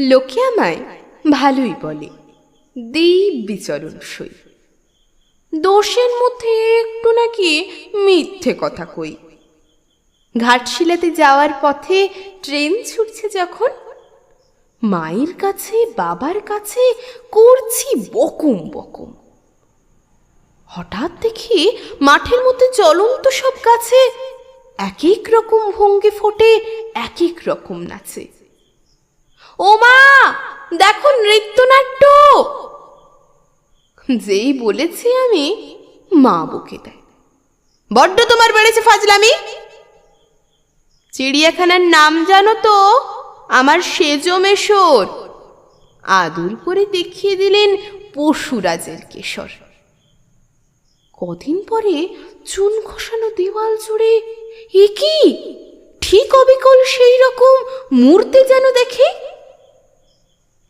লোকে আমায় ভালোই বলে। দিব্যি চরণ সই। দোষের মধ্যে একটু নাকি মিথ্যে কথা কই। ঘাটশিলাতে যাওয়ার পথে ট্রেন ছুটছে যখন, মায়ের কাছে, বাবার কাছে করছি বকুম বকুম। হঠাৎ দেখি মাঠের মধ্যে চলন্ত সব গাছে এক এক রকম ভঙ্গি ফোটে, এক এক রকম নাচে। ও মা দেখো নৃত্যনাট্য। যেই বলেছি আমি, মা বকে দেয়। বড্ড তোমার বেড়েছে ফাজলামি। চিড়িয়াখানার নাম জানো তো, আমার সেজো মেশর। আদর করে দেখিয়ে দিলেন পশুরাজের কেশর। কদিন পরে চুন খসানো দেওয়াল জুড়ে এ কি? ঠিক অবিকল সেই রকম মূর্তি যেন দেখি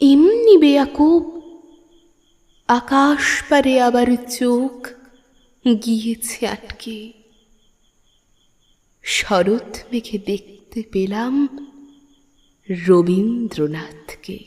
এমনি বেয়াকুব আকাশ পারে আবার চোখ গিয়েছে আটকে শরৎ মেঘে দেখতে পেলাম রবীন্দ্রনাথকে